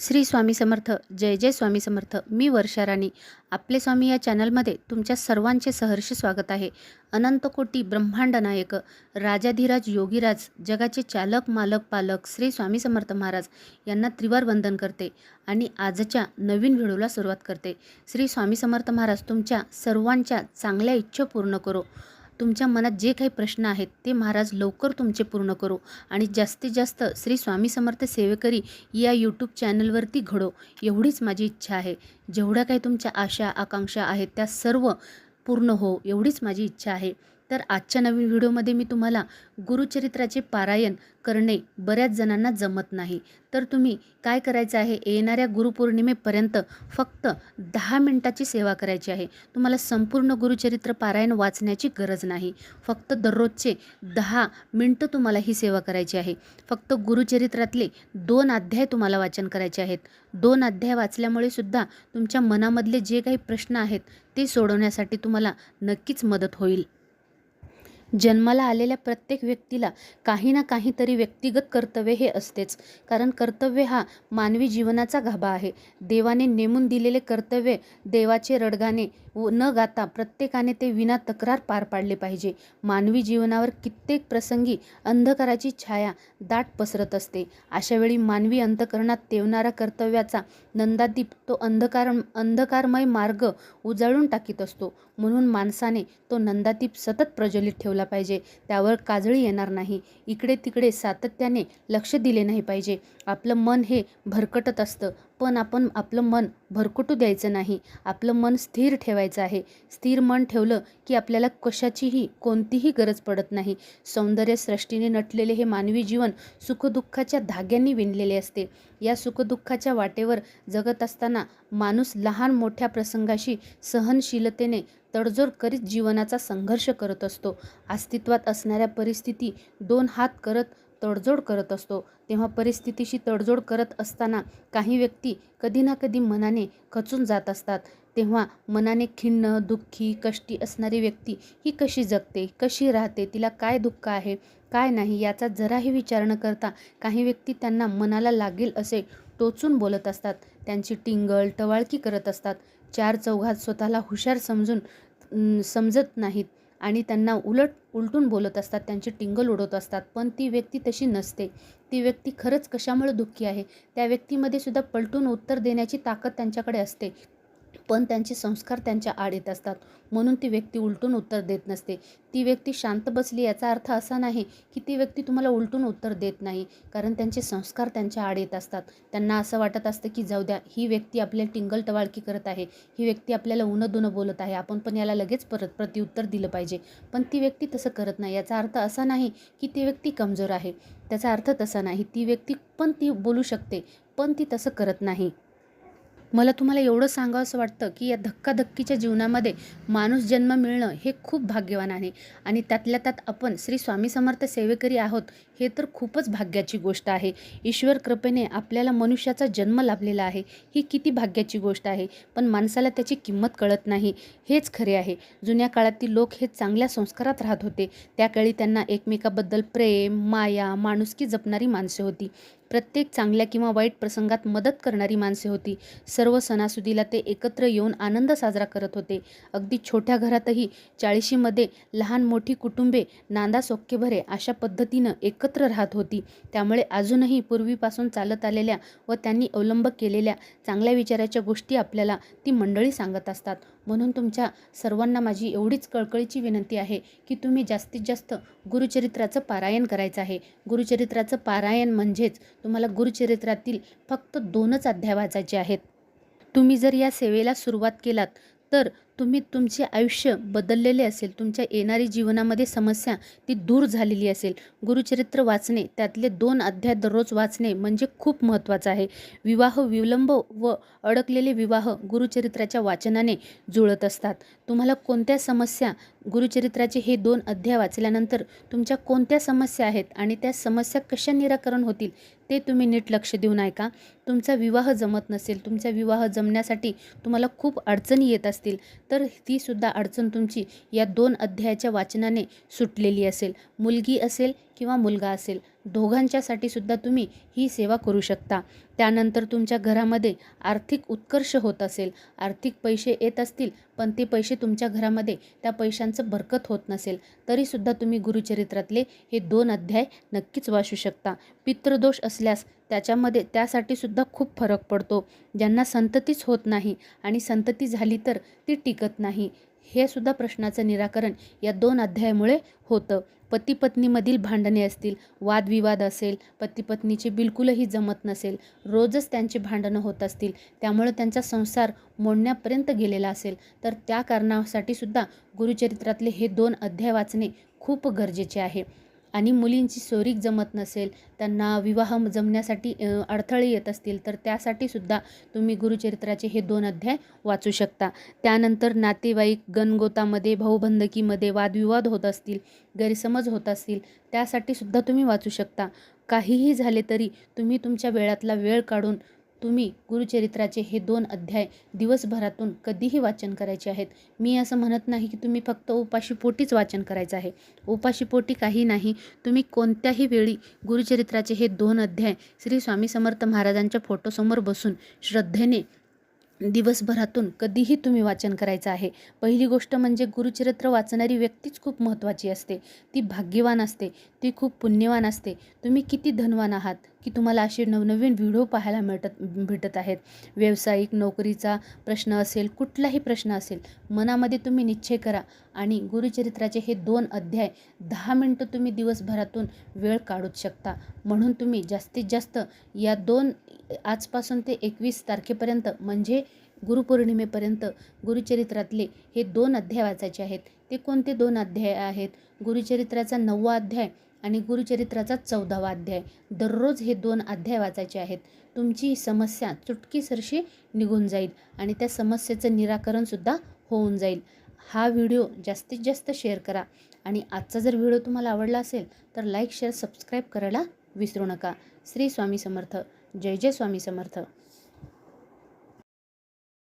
श्री स्वामी समर्थ जय जय स्वामी समर्थ. मी वर्षा राणी. आपले स्वामी या चॅनलमध्ये तुमच्या सर्वांचे सहर्ष स्वागत आहे. अनंतकोटी ब्रह्मांड नायक राजाधिराज योगीराज जगाचे चालक मालक पालक श्री स्वामी समर्थ महाराज यांना त्रिवार वंदन करते आणि आजच्या नवीन व्हिडिओला सुरुवात करते. श्री स्वामी समर्थ महाराज तुमच्या सर्वांच्या चांगल्या इच्छा पूर्ण करो. तुमच्या मनात जे काही प्रश्न आहेत ते महाराज लवकर तुमचे पूर्ण करो आणि जास्तीत जास्त श्री स्वामी समर्थ सेवेकरी या यूट्यूब चॅनलवरती घडो. एवढीच माझी इच्छा आहे. जेवढ्या काही तुमच्या आशा आकांक्षा आहेत त्या सर्व पूर्ण हो एवढीच माझी इच्छा आहे. तर आजच्या नवीन व्हिडिओमध्ये मी तुम्हाला गुरुचरित्राचे पारायण करणे बऱ्याच जणांना जमत नाही. तर तुम्ही काय करायचं आहे? येणाऱ्या गुरुपौर्णिमेपर्यंत फक्त दहा मिनटाची सेवा करायची आहे. तुम्हाला संपूर्ण गुरुचरित्र पारायण वाचण्याची गरज नाही. फक्त दररोजचे दहा मिनटं तुम्हाला ही सेवा करायची आहे. फक्त गुरुचरित्रातले दोन अध्याय तुम्हाला वाचन करायचे आहेत. दोन अध्याय वाचल्यामुळे सुद्धा तुमच्या मनामधले जे काही प्रश्न आहेत ते सोडवण्यासाठी तुम्हाला नक्कीच मदत होईल. जन्माला आलेल्या प्रत्येक व्यक्तीला काही ना काहीतरी व्यक्तिगत कर्तव्य हे असतेच. कारण कर्तव्य हा मानवी जीवनाचा गाभा आहे. देवाने नेमून दिलेले कर्तव्य देवाचे रडगाणे व न गाता प्रत्येकाने ते विना तक्रार पार पाडले पाहिजे. मानवी जीवनावर कित्येक प्रसंगी अंधकाराची छाया दाट पसरत असते. अशावेळी मानवी अंतकरणात तेवणारा कर्तव्याचा नंदादीप तो अंधकार अंधकारमय मार्ग उजाळून टाकीत असतो. म्हणून माणसाने तो नंदातीप सतत प्रज्वलित ठेवला पाहिजे. त्यावर काजळी येणार नाही. इकडे तिकडे सातत्याने लक्ष दिले नाही पाहिजे. आपलं मन हे भरकटत असतं. पण आपण आपलं मन भरकटू द्यायचं नाही. आपलं मन स्थिर ठेवायचं आहे. स्थिर मन ठेवलं की आपल्याला कशाचीही कोणतीही गरज पडत नाही. सौंदर्यसृष्टीने नटलेले हे मानवी जीवन सुखदुःखाच्या धाग्यांनी विणलेले असते. या सुखदुःखाच्या वाटेवर जगत असताना माणूस लहान मोठ्या प्रसंगाशी सहनशीलतेने तडजोड करीत जीवनाचा संघर्ष करत असतो. अस्तित्वात असणाऱ्या परिस्थिती दोन हात करत तडजोड करत असतो. तेव्हा परिस्थितीशी तडजोड करत असताना काही व्यक्ती कधी ना कधी मनाने खचून जात असतात. तेव्हा मनाने खिन्न दुःखी कष्टी असणारी व्यक्ती ही कशी जगते कशी राहते तिला काय दुःख आहे काय नाही याचा जराही विचार न करता काही व्यक्ती त्यांना मनाला लागेल असे टोचून बोलत असतात. त्यांची टिंगल टवाळकी करत असतात. चार चौघात स्वतःला हुशार समजून समजत नाहीत. आणि त्यांना उलट उलटून बोलत असतात त्यांची टिंगल उडवत असतात. पण ती व्यक्ती तशी नसते. ती व्यक्ती खरंच कशामुळे दुःखी आहे? त्या व्यक्तीमध्ये सुद्धा पलटून उत्तर देण्याची ताकद त्यांच्याकडे असते. पण त्यांचे संस्कार त्यांच्या आड येत असतात. म्हणून ती व्यक्ती उलटून उत्तर देत नसते. ती व्यक्ती शांत बसली याचा अर्थ असा नाही की ती व्यक्ती तुम्हाला उलटून उत्तर देत नाही. कारण त्यांचे संस्कार त्यांच्या आड येत असतात. त्यांना असं वाटत असतं की जाऊ द्या ही व्यक्ती आपल्याला टिंगल टवाळकी करत आहे. ही व्यक्ती आपल्याला उनं दुनं बोलत आहे. आपण पण याला लगेच परत प्रत्युत्तर दिलं पाहिजे. पण ती व्यक्ती तसं करत नाही. याचा अर्थ असा नाही की ती व्यक्ती कमजोर आहे. त्याचा अर्थ तसा नाही. ती व्यक्ती पण ती बोलू शकते पण ती तसं करत नाही. मला तुम्हाला एवढं सांगावं असं वाटतं की या धक्काधक्कीच्या जीवनामध्ये माणूस जन्म मिळणं हे खूप भाग्यवान आहे. आणि त्यातल्या त्यात आपण श्री स्वामी समर्थ सेवेकरी आहोत हे तर खूपच भाग्याची गोष्ट आहे. ईश्वर कृपेने आपल्याला मनुष्याचा जन्म लाभलेला आहे ही किती भाग्याची गोष्ट आहे. पण माणसाला त्याची किंमत कळत नाही हेच खरे आहे. जुन्या काळातील लोक हे चांगल्या संस्कारात राहत होते. त्याकाळी त्यांना एकमेकाबद्दल प्रेम माया माणुसकी जपणारी माणसे होती. प्रत्येक चांगल्या किंवा वाईट प्रसंगात मदत करणारी माणसे होती. सर्व सणासुदीला ते एकत्र येऊन आनंद साजरा करत होते. अगदी छोट्या घरातही चाळीशीमध्ये लहान मोठी कुटुंबे नांदा सोक्केभरे अशा पद्धतीनं एकत्र राहत होती. त्यामुळे अजूनही पूर्वीपासून चालत आलेल्या व त्यांनी अवलंब केलेल्या चांगल्या विचाराच्या गोष्टी आपल्याला ती मंडळी सांगत असतात. म्हणून तुमच्या सर्वांना माझी एवढीच कळकळीची विनंती आहे की तुम्ही जास्तीत जास्त गुरुचरित्राचं पारायण करायचं आहे. गुरुचरित्राचं पारायण म्हणजेच तुम्हाला गुरुचरित्रातील फक्त दोनच अध्याय वाचायचे आहेत. तुम्ही जर या सेवेला सुरुवात केलात तर तुम्ही तुमचे आयुष्य बदललेले असेल तुमच्या येणारी जीवनामध्ये समस्या ती दूर झालेली असेल. गुरुचरित्र वाचणे त्यातले दोन अध्याय दररोज वाचणे म्हणजे खूप महत्त्वाचं आहे. विवाह विलंब व अडकलेले विवाह गुरुचरित्राच्या वाचनाने जुळत असतात. तुम्हाला कोणत्या समस्या गुरुचरित्राचे हे दोन अध्याय वाचल्यानंतर तुमच्या कोणत्या समस्या आहेत आणि त्या समस्या कशा निराकरण होतील ते तुम्ही नीट लक्ष देऊन ऐका. तुमचा विवाह जमत नसेल तुमचा विवाह जमण्यासाठी तुम्हाला खूप अडचणी येत असतील तर तीसुद्धा अडचण तुमची या दोन अध्यायाच्या वाचनाने सुटलेली असेल. मुलगी असेल किंवा मुलगा असेल दोघांच्यासाठी सुद्धा तुम्ही ही सेवा करू शकता. त्यानंतर तुमच्या घरामध्ये आर्थिक उत्कर्ष होत असेल. आर्थिक पैसे येत असतील पण ते पैसे तुमच्या घरामध्ये त्या पैशांचं बरकत होत नसेल तरीसुद्धा तुम्ही गुरुचरित्रातले हे दोन अध्याय नक्कीच वाचू शकता. पितृदोष असल्यास त्याच्यामध्ये त्यासाठी सुद्धा खूप फरक पडतो. ज्यांना संततीच होत नाही आणि संतती झाली तर ती टिकत नाही. हे सुद्धा प्रश्नाचं निराकरण या दोन अध्यायामुळे होतं. पती पत्नीमधील भांडणे असतील वादविवाद असेल पती पत्नीचे बिलकुलही जमत नसेल रोजच त्यांची भांडणं होत असतील त्यामुळे त्यांचा संसार मोडण्यापर्यंत गेलेला असेल तर त्या कारणासाठी सुद्धा गुरुचरित्रातले हे दोन अध्याय वाचणे खूप गरजेचे आहे. आणि मुलींची सोरीक जमत नसेल त्यांना विवाह जमण्यासाठी अडथळे येत असतील तर त्यासाठी सुद्धा तुम्ही गुरुचरित्राचे हे दोन अध्याय वाचू शकता. त्यानंतर नातेवाईक गणगोतामध्ये भाऊबंदकीमध्ये वादविवाद होत असतील गैरसमज होत असतील त्यासाठी सुद्धा तुम्ही वाचू शकता. काहीही झाले तरी तुम्ही तुमच्या वेळातला वेळ काढून तुम्ही गुरुचरित्राचे हे दोन अध्याय दिवसभरातून कधीही वाचन करायचे आहेत. मी असं म्हणत नाही की तुम्ही फक्त उपाशीपोटीच वाचन करायचं आहे. उपाशीपोटी काही नाही. तुम्ही कोणत्याही वेळी गुरुचरित्राचे हे दोन अध्याय श्री स्वामी समर्थ महाराजांच्या फोटोसमोर बसून श्रद्धेने दिवसभरातून कधीही तुम्ही वाचन करायचं आहे. पहिली गोष्ट म्हणजे गुरुचरित्र वाचणारी व्यक्तीच खूप महत्त्वाची असते. ती भाग्यवान असते. ती खूप पुण्यवान असते. तुम्ही किती धनवान आहात की तुम्हाला असे नवनवीन व्हिडिओ पाहायला मिळत भेटत आहेत. व्यावसायिक नोकरीचा प्रश्न असेल कुठलाही प्रश्न असेल मनामध्ये तुम्ही निश्चय करा आणि गुरुचरित्राचे हे दोन अध्याय दहा मिनटं तुम्ही दिवसभरातून वेळ काढूच शकता. म्हणून तुम्ही जास्तीत जास्त या दोन आजपासून ते एकवीस तारखेपर्यंत म्हणजे गुरुपौर्णिमेपर्यंत गुरुचरित्रातले हे दोन अध्याय वाचायचे आहेत. ते कोणते दोन अध्याय आहेत? गुरुचरित्राचा नववा अध्याय आणि गुरुचरित्राचा चौदावा अध्याय. दररोज हे दोन अध्याय वाचायचे आहेत. तुमची समस्या चुटकीसरशी निघून जाईल आणि त्या समस्येचं निराकरणसुद्धा होऊन जाईल. हा व्हिडिओ जास्तीत जास्त शेअर करा. आणि आजचा जर व्हिडिओ तुम्हाला आवडला असेल तर लाईक शेअर सबस्क्राईब करायला विसरू नका. श्री स्वामी समर्थ. जय जय स्वामी समर्थ.